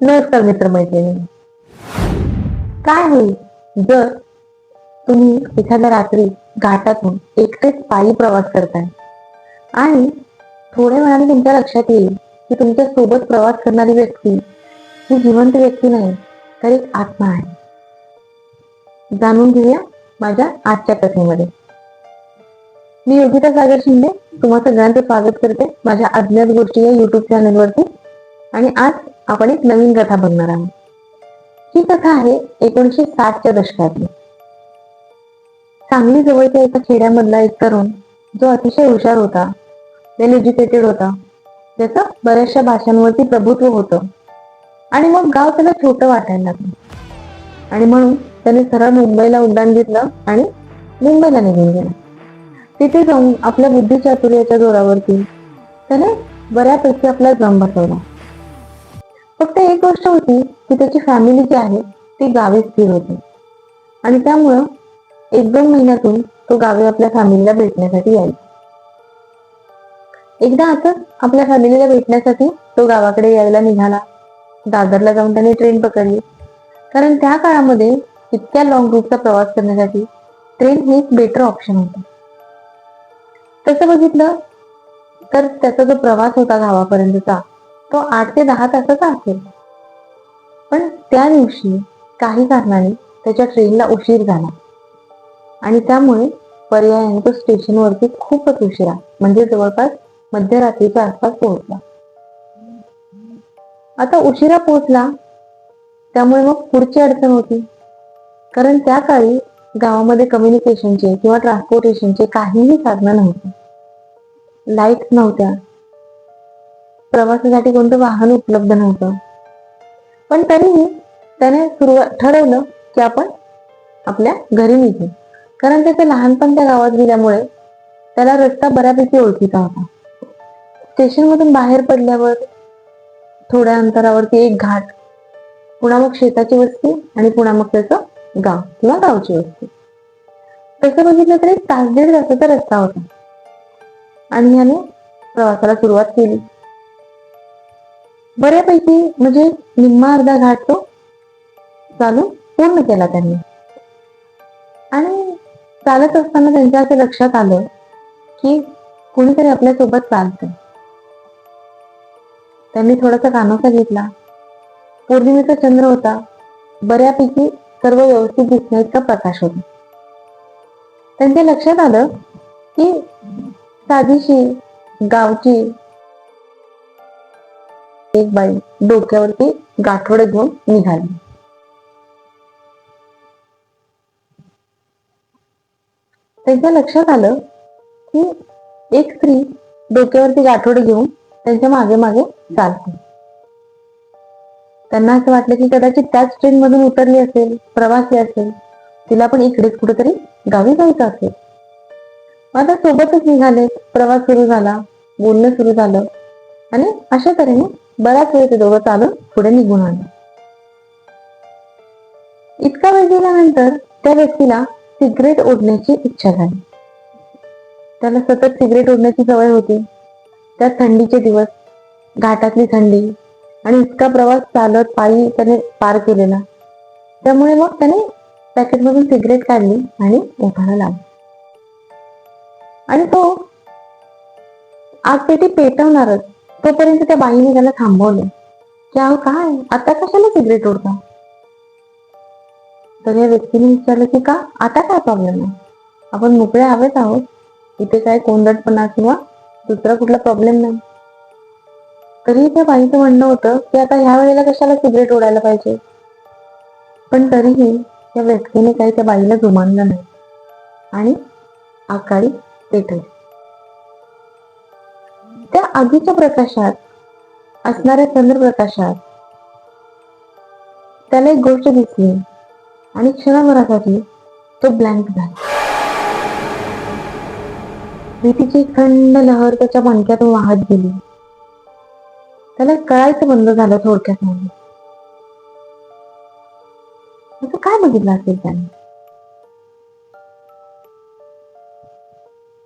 नमस्कार मित्रमैत्रिणी. काय होईल जर तुम्ही एखाद्या रात्री घाटातून एकटेच पायी प्रवास करताय? आणि थोड्या वेळाने तुमच्या लक्षात येईल की तुमच्यासोबत प्रवास करणारी व्यक्ती ही जिवंत व्यक्ती नाही तर एक आत्मा आहे. जाणून घेऊया माझ्या आजच्या कथेमध्ये मी योगिता सागर शिंदे तुम्हा सगळ्यांचं स्वागत करते माझ्या अज्ञात गोष्टी या युट्यूब चॅनलवरती आणि आज आपण एक नवीन कथा बघणार आहोत. ही कथा आहे एकोणीशे साठच्या दशकातली. सांगली जवळच्या एका खेड्यामधला एक तरुण जो अतिशय हुशार होता वेल एज्युकेटेड होता त्याचं बऱ्याचशा भाषांवरती प्रभुत्व होतं. आणि मग गाव त्याला छोटं वाटायला लागलं. आणि म्हणून त्याने सरळ मुंबईला उड्डाण घेतलं आणि मुंबईला निघून गेला. तिथे जाऊन आपल्या बुद्धिचातुर्याच्या जोरावरती त्याने बऱ्यापैकी आपला जम बसवला. फक्त एक गोष्ट होती की त्याची फॅमिली जी आहे ती गावी स्थिर होती. आणि त्यामुळं एक दोन महिन्यातून तो गावी आपल्या फॅमिलीला भेटण्यासाठी यायचा. एकदा असंच आपल्या फॅमिलीला भेटण्यासाठी तो गावाकडे यायला निघाला. दादरला जाऊन त्याने ट्रेन पकडली. कारण त्या काळामध्ये इतक्या लॉंग रूटचा प्रवास करण्यासाठी ट्रेन हे एक बेटर ऑप्शन होतं. तसं बघितलं तर त्याचा जो प्रवास होता गावापर्यंतचा तो आठ ते दहा तासाचा असेल. पण त्या दिवशी काही कारणाने त्याच्या ट्रेनला उशीर झाला. आणि त्यामुळे पर्यायाने तो स्टेशनवरती खूपच उशिरा म्हणजे जवळपास मध्यरात्रीच्या आसपास पोहोचला. आता उशिरा पोहोचला त्यामुळे मग पुढची अडचण होती. कारण त्या काळी गावामध्ये कम्युनिकेशनचे किंवा ट्रान्सपोर्टेशनचे काहीही साधनं नव्हते. लाइट नव्हत्या. प्रवासासाठी कोणतं वाहन उपलब्ध नव्हतं. पण तरीही त्याने सुरुवात ठरवलं की आपण आपल्या घरी निघू. कारण त्याचं लहानपण त्या गावात गेल्यामुळे त्याला रस्ता बऱ्यापैकी ओळखीचा होता. स्टेशन मधून बाहेर पडल्यावर थोड्या अंतरावरती एक घाट पुन्हा मग शेताची वस्ती आणि पुन्हा मग त्याचं गाव किंवा गावची वस्ती. तसं बघितलं तर एक तास दीड तासाचा रस्ता होता. आणि ह्याने प्रवासाला सुरुवात केली. बऱ्यापैकी म्हणजे निम्मा अर्धा घाट तो चालू पूर्ण केला त्यांनी. आणि चालत असताना त्यांच्या असं लक्षात आलं की कोणीतरी आपल्यासोबत त्यांनी थोडासा कानोसा घेतला. पौर्णिमेचा चंद्र होता. बऱ्यापैकी सर्व व्यवस्थित दिसण्या इतका प्रकाश होता. त्यांच्या लक्षात आलं की साधीशी गावची एक बाई डोक्यावरती गाठोडे घेऊन निघाली. त्यांच्या लक्षात आलं की एक स्त्री डोक्यावरती गाठोडे घेऊन त्यांच्या मागे मागे चालते. त्यांना असं वाटलं की कदाचित त्याच ट्रेन मधून उतरली असेल प्रवासी असेल तिला पण इकडेच कुठेतरी गावी जायचं असेल. आता सोबतच निघाले प्रवास सुरू झाला बोलणं सुरू झालं आणि अशा तऱ्हेने बराच वेळ ते दोघं चालून पुढे निघून आले. इतका वेळ गेल्यानंतर त्या व्यक्तीला सिगरेट ओढण्याची इच्छा झाली. त्याला सतत सिगरेट ओढण्याची सवय होती. त्या थंडीचे दिवस घाटातली थंडी आणि इतका प्रवास चालत पायी त्याने पार केलेला. त्यामुळे मग त्याने पॅकेटमधून सिगरेट काढली आणि ओठायला लागला. आणि तो आज पेटी पेटवणारच तोपर्यंत त्या बाईने त्याला थांबवलं. की अहो काय? आता कशाला सिगरेट ओढता? तर या व्यक्तीने विचारलं की का? आता काय प्रॉब्लेम आहे? आपण मोकळे हवेत आहोत. इथे काय कोंदटपणा किंवा दुसरा कुठला प्रॉब्लेम नाही. तरी त्या बाईचं म्हणणं होतं की आता ह्या वेळेला कशाला सिगरेट ओढायला पाहिजे? पण तरीही त्या व्यक्तीने काही त्या बाईला जुमानलं नाही. आणि आकाळी पेटली आगीच्या प्रकाशात असणाऱ्या चंद्रप्रकाशात त्याला एक गोष्ट दिसली आणि क्षणभरासाठी तो ब्लँक झाला. भीतीची थंड लहर त्याच्या मणक्यातून वाहत गेली. त्याला कळायचं बंद झालं थोडक्यात मध्ये असं काय बघितलं असेल त्याने?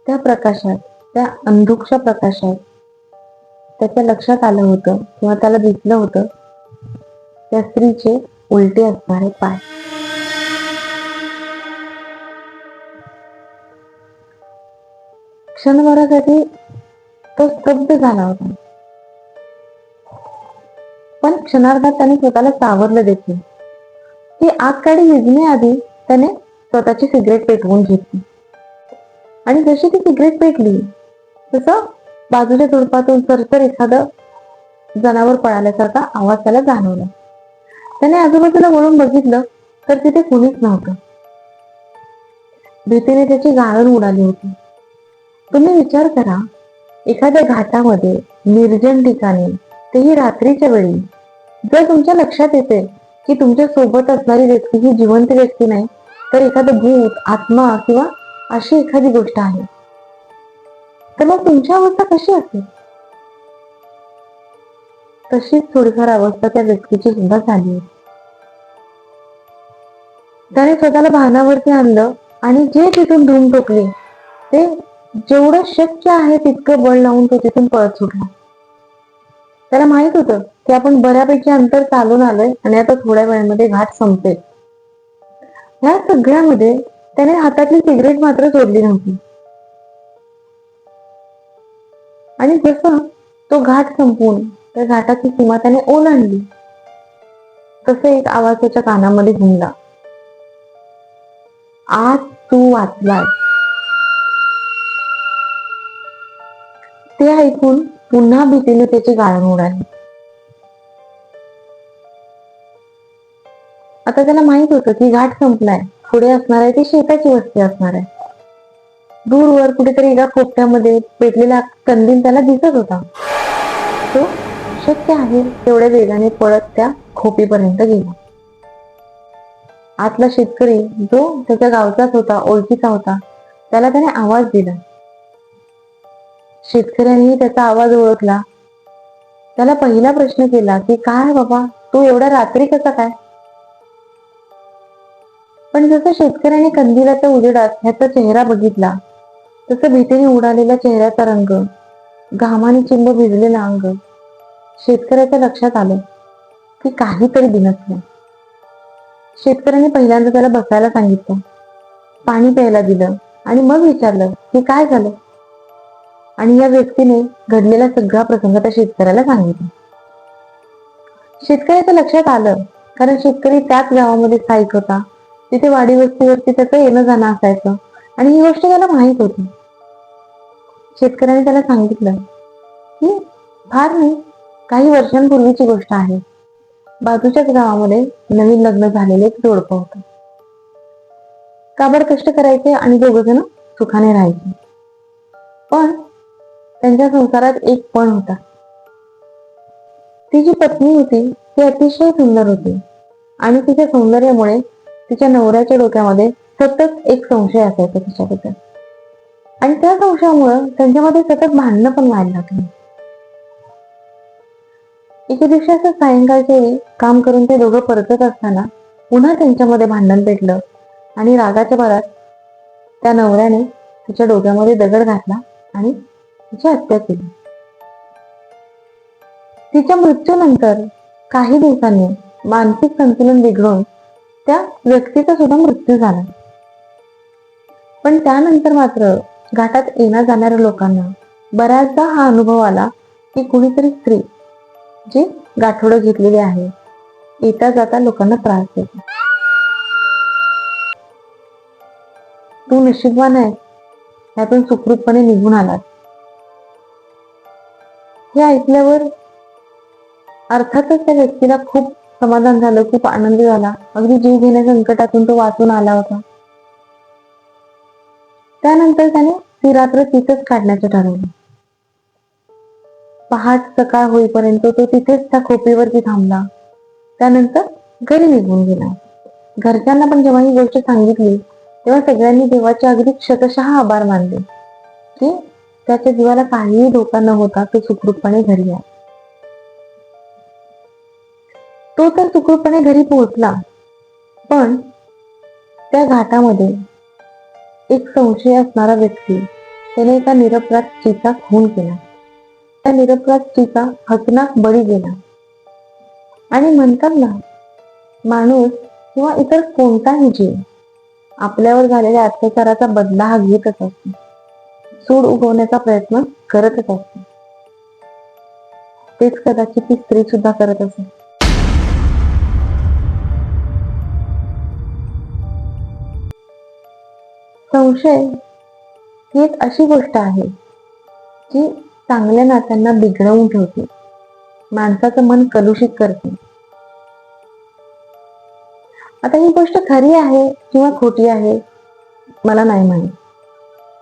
त्या प्रकाशात त्या अंधुकच्या प्रकाशात त्याच्या लक्षात आलं होतं किंवा त्याला दिसलं होतं. त्या स्त्रीचे उलटे असणारे पाय. क्षणभरासाठी तो स्तब्ध झाला होता. पण क्षणार्धात त्याने स्वतःला सावरलं देखील. ती आग काडी विझण्याआधी त्याने स्वतःची सिगरेट पेटवून घेतली. आणि जशी ती सिगरेट पेटली तसं बाजूच्या झुडपातून सरसर एखादं जनावर पळाल्यासारखा आवाज त्याला जाणवला. त्याने आजूबाजूला वळून बघितलं तर तिथे कुणीच नव्हतं. भीतीने त्याची गाळण उडाली होती. तुम्ही विचार करा एखाद्या घाटामध्ये निर्जन ठिकाणी तेही रात्रीच्या वेळी जर तुमच्या लक्षात येते की तुमच्यासोबत असणारी व्यक्ती ही जिवंत व्यक्ती नाही तर एखादं भूत आत्मा किंवा अशी एखादी गोष्ट आहे. तर मग तुमची अवस्था कशी असेल? तशीच थोडीफार अवस्था त्या व्यक्तीची सुद्धा झाली होती. त्याने स्वतःला भानावरती आणलं आणि जे तिथून धूम टोकले ते जेवढं शक्य आहे तितकं बळ लावून तो तिथून पळत सुटला. त्याला माहीत होतं की आपण बऱ्यापैकी अंतर चालून आलोय आणि आता थोड्या वेळामध्ये घाट संपेल. ह्या सगळ्यामध्ये त्याने हातातली सिगरेट मात्र सोडली नव्हती. आणि जसं तो घाट संपून त्या घाटाची सीमा त्याने ओलांडली तसे एक आवाज त्याच्या कानामध्ये घुमला. आज तू वाचलाय ते ऐकून पुन्हा भीतीने त्याची गाळण उडाली. आता त्याला माहीत होतं की घाट संपलाय पुढे असणार आहे ती शेताची वस्ती असणार आहे. दूरवर कुठेतरी एका कोपऱ्यामध्ये पेटलेला कंदील त्याला दिसत होता. तो शक्य आहे तेवढ्या वेगाने पळत त्या खोपीपर्यंत गेला. आतला शेतकरी जो त्याच्या गावचाच होता ओळखीचा होता त्याला त्याने आवाज दिला. शेतकऱ्यांनी त्याचा आवाज ओळखला. त्याला पहिला प्रश्न केला की काय बाबा तू एवढ्या रात्री कसा काय? पण जसं शेतकऱ्याने कंदिलाच्या उजेडात ह्याचा चेहरा बघितला तसं भीतीने उडालेल्या चेहऱ्याचा रंग घामाने चिंब भिजलेला अंग शेतकऱ्याच्या लक्षात आलं की काहीतरी बिनसलं शेतकऱ्याने पहिल्यांदा त्याला बसायला सांगितलं पाणी प्यायला दिलं आणि मग विचारलं की काय झालं? आणि या व्यक्तीने घडलेला सगळा प्रसंग त्या शेतकऱ्याला सांगितला. शेतकऱ्याचं लक्षात आलं कारण शेतकरी त्याच गावामध्ये स्थायिक होता. तिथे वाडी वस्तीवरती त्याचं येणं जाणं असायचं. आणि ही गोष्ट त्याला माहीत होती. शेतकऱ्याने त्याला सांगितलं की फार नाही काही वर्षांपूर्वीची गोष्ट आहे. बाजूच्याच गावामध्ये नवीन लग्न झालेले एक जोडपं होतं. काबड कष्ट करायचे आणि दोघ जण सुखाने राहायचे? पण त्यांच्या संसारात एक पण होता. ती जी पत्नी होती ती अतिशय सुंदर होती. आणि तिच्या सौंदर्यामुळे तिच्या नवऱ्याच्या डोक्यामध्ये सतत एक संशय असायचा तिच्याबद्दल आणि त्या संशयामुळं त्यांच्यामध्ये सतत भांडणं पण व्हायला लागली. एके दिवशी असं सायंकाळच्या वेळी काम करून ते दोघं परतत असताना पुन्हा त्यांच्यामध्ये भांडण पेटलं आणि रागाच्या भरात त्या नवऱ्याने तिच्या डोक्यामध्ये दगड घातला आणि तिची हत्या केली. तिच्या मृत्यूनंतर काही दिवसांनी मानसिक संतुलन बिघडून त्या व्यक्तीचा सुद्धा मृत्यू झाला. पण त्यानंतर मात्र घाटात येण्या जाणाऱ्या लोकांना बऱ्याचदा हा अनुभव आला की कुणीतरी स्त्री जी गाठोडं घेतलेली आहे येता जाता लोकांना त्रास देते. तू नशीबवान आहे त्यातून सुखरूपपणे निघून आलात हे ऐकल्यावर अर्थातच त्या व्यक्तीला खूप समाधान झालं खूप आनंद झाला. अगदी जीव घेण्या संकटातून तो वाचून आला होता. त्यानंतर त्याने ती रात्र तिथेच काढण्याचं ठरवलं. पहाट सकाळ होईपर्यंत तो तिथेच त्या खोपीवरती थांबला. त्यानंतर घरी निघून गेला. घरच्यांना पण जेव्हा ही गोष्ट सांगितली तेव्हा सगळ्यांनी देवाचे अगदी क्षतशः आभार मानले की त्याच्या जीवाला काहीही धोका न होता तो सुखरूपपणे घरी आला. तो तर सुखरूपपणे घरी पोहोचला पण त्या घाटामध्ये एक संशय असणारा व्यक्ती त्याने एका निरपराध स्त्रीचा खून केला. त्या निरपराध स्त्रीचा हकनाक बळी गेला. आणि म्हणतात ना माणूस किंवा इतर कोणताही जीव आपल्यावर झालेल्या अत्याचाराचा बदला हा घेतच असतो. सूड उगवण्याचा प्रयत्न करतच असतो. तेच कदाचित ती स्त्री सुद्धा करत असेल. संशय ही एक अशी गोष्ट आहे जी चांगल्या नात्यांना बिघडवून ठेवते. माणसाचं मन कलुषित करते. आता ही गोष्ट खरी आहे किंवा खोटी आहे मला नाही माहीत.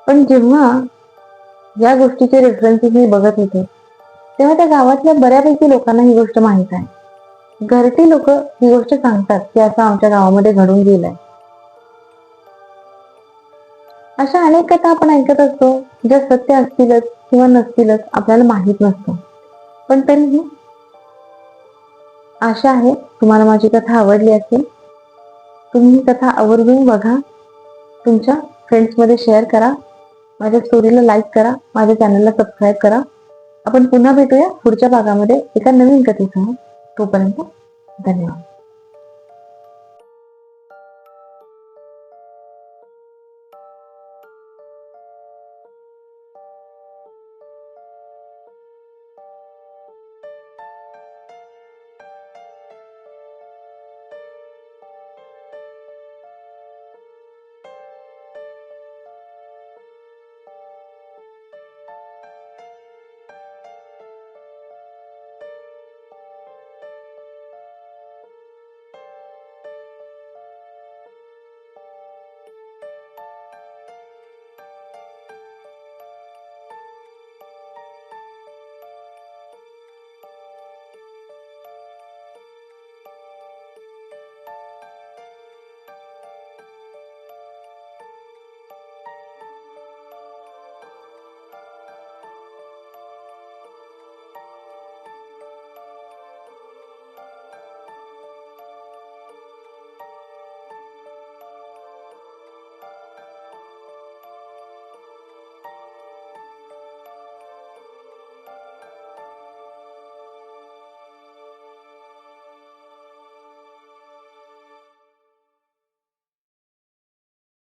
पण जेव्हा या गोष्टीचे रेफरन्सेस मी बघत होते तेव्हा त्या गावातल्या बऱ्यापैकी लोकांना ही गोष्ट माहीत आहे. घरटी लोक ही गोष्ट सांगतात की असं आमच्या गावामध्ये घडून गेलंय. अशा अनेक कथा आपण ऐकत असतो ज्या सत्य असतीलच किंवा नसतीलच आपल्याला माहीत नसतं. पण तरीही आशा आहे तुम्हाला माझी कथा आवडली असेल. तुम्ही कथा आवर्जून बघा. तुमच्या फ्रेंड्समध्ये शेअर करा. माझ्या स्टोरीला लाईक करा. माझ्या चॅनलला सबस्क्राईब करा. आपण पुन्हा भेटूया पुढच्या भागामध्ये एका नवीन कथेसह. तोपर्यंत धन्यवाद.